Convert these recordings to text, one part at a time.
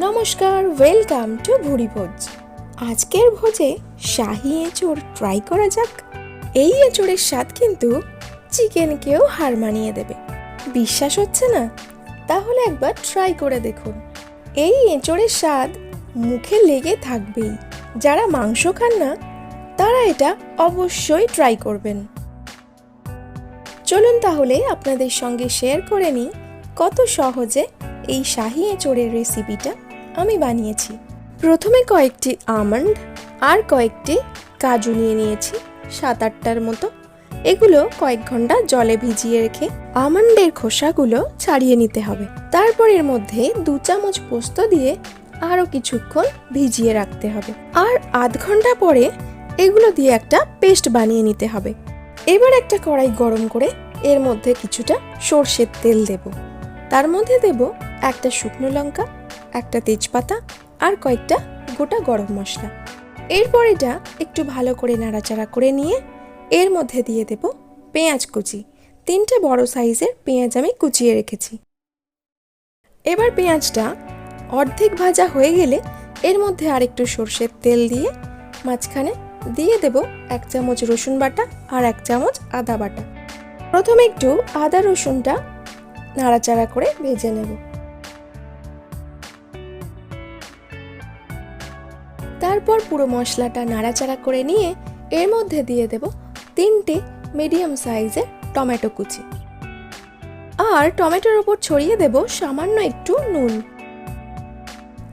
নমস্কার welcome to ভুড়ি ভোজ আজকের ভোজে শাহি এঁচোড় ট্রাই করা যাক। এই এঁচোড়ের স্বাদ কিন্তু চিকেনকেও হার মানিয়ে দেবে। বিশ্বাস হচ্ছে না? তাহলে একবার ট্রাই করে দেখুন। এই এঁচোড়ের স্বাদ মুখে লেগে থাকবেই। যারা মাংস খান না, তারা এটা অবশ্যই ট্রাই করবেন। চলুন তাহলে আপনাদের সঙ্গে শেয়ার করে নিই কত সহজে এই শাহি এঁচোড়ের রেসিপিটা আমি বানিয়েছি। প্রথমে কয়েকটি আমন্ড আর কয়েকটি কাজু নিয়ে নিয়েছি সাত আটটার মতো। এগুলো কয়েক ঘণ্টা জলে ভিজিয়ে রেখে আমন্ডের খোসাগুলো ছাড়িয়ে নিতে হবে। তারপর এর মধ্যে দু চামচ পোস্ত দিয়ে আরও কিছুক্ষণ ভিজিয়ে রাখতে হবে। আর আধ ঘণ্টা পরে এগুলো দিয়ে একটা পেস্ট বানিয়ে নিতে হবে। এবার একটা কড়াই গরম করে এর মধ্যে কিছুটা সর্ষের তেল দেব। তার মধ্যে দেব একটা শুকনো লঙ্কা একটা তেজপাতা আর কয়েকটা গোটা গরম মশলা। এরপর এটা একটু ভালো করে নাড়াচাড়া করে নিয়ে এর মধ্যে দিয়ে দেব পেঁয়াজ কুচি। তিনটে বড় সাইজের পেঁয়াজ আমি কুচিয়ে রেখেছি। এবার পেঁয়াজটা অর্ধেক ভাজা হয়ে গেলে এর মধ্যে আরেকটু সর্ষের তেল দিয়ে মাঝখানে দিয়ে দেব এক চামচ রসুন বাটা আর এক চামচ আদা বাটা। প্রথমে একটু আদা রসুনটা নাড়াচাড়া করে ভেজে নেব। তারপর পুরো মশলাটা নাড়াচাড়া করে নিয়ে এর মধ্যে দিয়ে দেব তিনটে মিডিয়াম সাইজের টমেটো কুচি। আর টমেটোর ওপর ছড়িয়ে দেব সামান্য একটু নুন।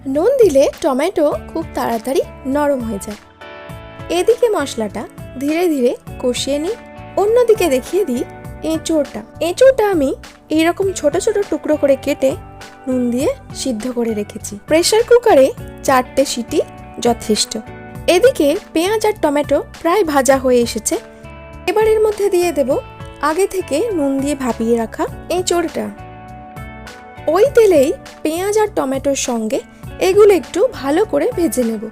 নুন দিলে টমেটো খুব তাড়াতাড়ি নরম হয়ে যায়। এদিকে মশলাটা ধীরে ধীরে কষিয়ে নিই। অন্যদিকে দেখিয়ে দিই এঁচোড়টা। এঁচোড়টা আমি এইরকম ছোট ছোট টুকরো করে কেটে নুন দিয়ে সিদ্ধ করে রেখেছি। প্রেসার কুকারে চারটে সিটি যথেষ্ট। এদিকে পেঁয়াজ আর টমেটো প্রায় ভাজা হয়ে এসেছে। এবার এর মধ্যে দিয়ে দেব আগে থেকে নুন দিয়ে ভাপিয়ে রাখা এঁচোড়টা। ওই তেলেই পেঁয়াজ আর টমেটোর সঙ্গে এগুলো একটু ভালো করে ভেজে নেব।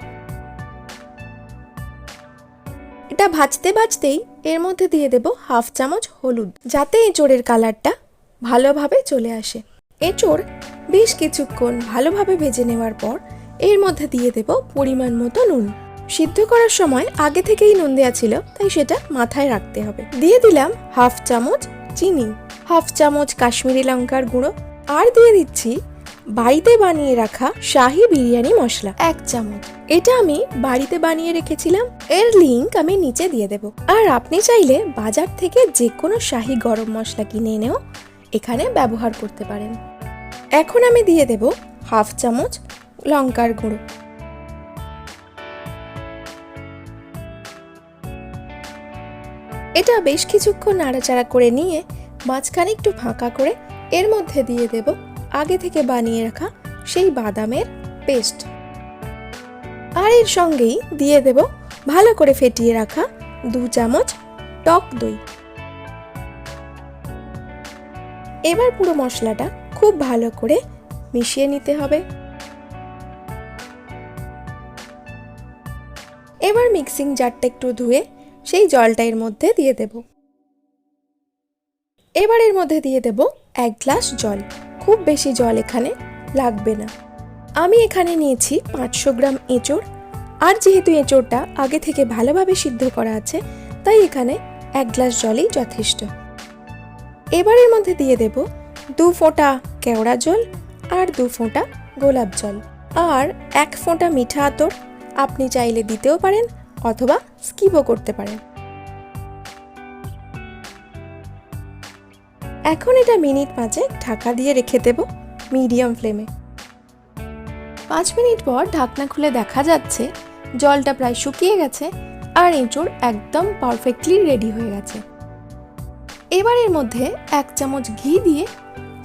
এটা ভাজতে ভাজতেই এর মধ্যে দিয়ে দেব হাফ চামচ হলুদ, যাতে এঁচোড়ের কালারটা ভালোভাবে চলে আসে। এঁচোড় বেশ কিছুক্ষণ ভালোভাবে ভেজে নেওয়ার পর এর মধ্যে দিয়ে দেব পরিমাণ মতো নুন। সিদ্ধ করার সময় আগে থেকেই নুন দেওয়া ছিল, তাই সেটা মাথায় রাখতে হবে। দিয়ে দিলাম হাফ চামচ চিনি, হাফ চামচ কাশ্মীরি লঙ্কার গুঁড়ো, আর দিয়ে দিচ্ছি বাড়িতে বানিয়ে রাখা শাহি বিরিয়ানি মশলা, এক চামচ। এটা আমি বাড়িতে বানিয়ে রেখেছিলাম, এর লিংক আমি নিচে দিয়ে দেব। আর আপনি চাইলে বাজার থেকে যে কোনো শাহি গরম মশলা কিনে এনেও এখানে ব্যবহার করতে পারেন। এখন আমি দিয়ে দেব হাফ চামচ লঙ্কার গুঁড়ো। এটা বেশ কিছুক্ষণ নাড়াচাড়া করে নিয়ে মাঝখানে একটু ফাঁকা করে এর মধ্যে দিয়ে দেব আগে থেকে বানিয়ে রাখা সেই বাদামের পেস্ট। আর এর সঙ্গেই দিয়ে দেব ভালো করে ফেটিয়ে রাখা দু চামচ টক দই। এবার পুরো মশলাটা খুব ভালো করে মিশিয়ে নিতে হবে। এবার মিক্সিং জারটা একটু ধুয়ে সেই জলটা এর মধ্যে দিয়ে দেব। এবার এর মধ্যে দিয়ে দেব এক গ্লাস জল। খুব বেশি জল এখানে লাগবে না। আমি এখানে নিয়েছি পাঁচশো গ্রাম এঁচোড়। আর যেহেতু এঁচোড়টা আগে থেকে ভালোভাবে সিদ্ধ করা আছে, তাই এখানে এক গ্লাস জলই যথেষ্ট। এবার এর মধ্যে দিয়ে দেব দু ফোঁটা কেওড়া জল আর দু ফোঁটা গোলাপ জল। আর এক ফোঁটা মিঠা আতর আপনি চাইলে দিতেও পারেন অথবা স্কিপও করতে পারেন। এখন এটা মিনিট পাঁচে ঢাকা দিয়ে রেখে দেব মিডিয়াম ফ্লেমে। পাঁচ মিনিট পর ঢাকনা খুলে দেখা যাচ্ছে, জলটা প্রায় শুকিয়ে গেছে আর এঁচোড় একদম পারফেক্টলি রেডি হয়ে গেছে। এবার এর মধ্যে এক চামচ ঘি দিয়ে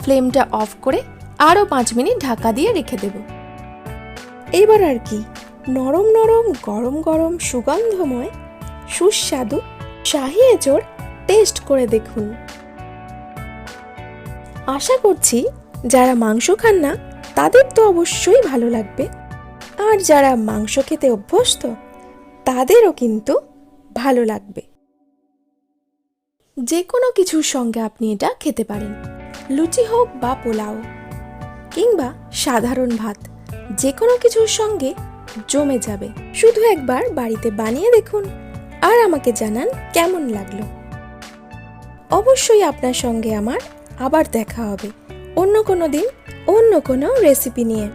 ফ্লেমটা অফ করে আরও পাঁচ মিনিট ঢাকা দিয়ে রেখে দেব। এইবার আর কি? নরম নরম, গরম গরম সুগন্ধময়, সুস্বাদু, শাহি এঁচোড় টেস্ট করে দেখুন। আশা করছি যারা মাংস খান না, তাদের তো অবশ্যই ভালো লাগবে। আর যারা মাংস খেতে অভ্যস্ত, তাদেরও কিন্তু ভালো লাগবে। যে কোনো কিছুর সঙ্গে আপনি এটা খেতে পারেন। লুচি হোক বা পোলাও, কিংবা সাধারণ ভাত যে কোনো কিছুর সঙ্গে জমে যাবে। শুধু একবার বাড়িতে বানিয়ে দেখুন আর আমাকে জানান কেমন লাগল। অবশ্যই আপনার সঙ্গে আমার আবার দেখা হবে। অন্য কোনো দিন, অন্য কোনো রেসিপি নিয়ে।